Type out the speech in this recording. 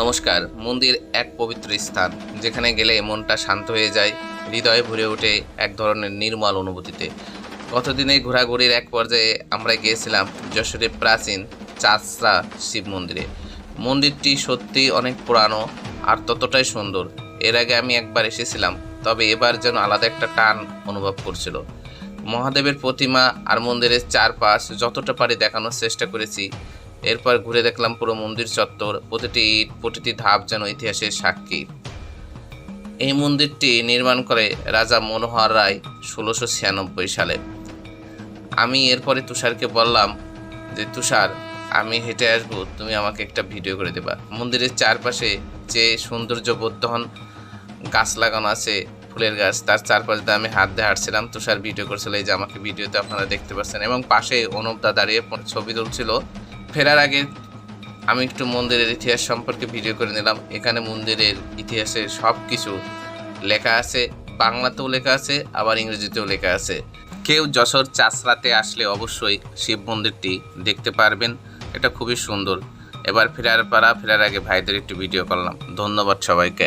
নমস্কার, মন্দির এক পবিত্র স্থান, যেখানে গেলে মনটা শান্ত হয়ে যায়, হৃদয়ে ভরে ওঠে এক ধরনের নির্মল অনুভূতিতে। গতদিনে ঘোরাঘুরির এক পর্যায়ে আমরা গিয়েছিলাম যশোরের প্রাচীন চাষরা শিব মন্দিরে। মন্দিরটি সত্যি অনেক পুরানো আর ততটাই সুন্দর। এর আগে আমি একবার এসেছিলাম, তবে এবার যেন আলাদা একটা টান অনুভব করছিল। মহাদেবের প্রতিমা আর মন্দিরের চারপাশ যতটা পারি দেখানোর চেষ্টা করেছি এরপর ঘুরে দেখলাম পুরো মন্দির চত্বর, প্রতিটি ইট প্রতিটি ধাপ যেন ইতিহাসের সাক্ষী। এই মন্দিরটি নির্মাণ করে রাজা মনোহর রায় ষোলোশো ছিয়ানব্বই সালে। আমি এরপরে তুষারকে বললাম যে, তুষার, আমি হেঁটে আসব, তুমি আমাকে একটা ভিডিও করে দেবা। মন্দিরের চারপাশে যে সৌন্দর্য বর্ধন গাছ লাগানো আছে, ফুলের গাছ, তার চারপাশ দিয়ে আমি হাত দিয়ে হাঁটছিলাম। তুষার ভিডিও করছিল, এই যে আমাকে ভিডিওতে আপনারা দেখতে পাচ্ছেন। এবং পাশে অনুপদা দাঁড়িয়ে ছবি তুলছিল। ফেরার আগে আমি একটু মন্দিরের ইতিহাস সম্পর্কে ভিডিও করে নিলাম। এখানে মন্দিরের ইতিহাসে সব কিছু লেখা আছে, বাংলাতেও লেখা আছে, আবার ইংরেজিতেও লেখা আছে। কেউ যশোর চাষরাতে আসলে অবশ্যই শিব মন্দিরটি দেখতে পারবেন। এটা খুবই সুন্দর। এবার ফেরার পাড়া ফেরার আগে ভাইদের একটু ভিডিও করলাম। ধন্যবাদ সবাইকে।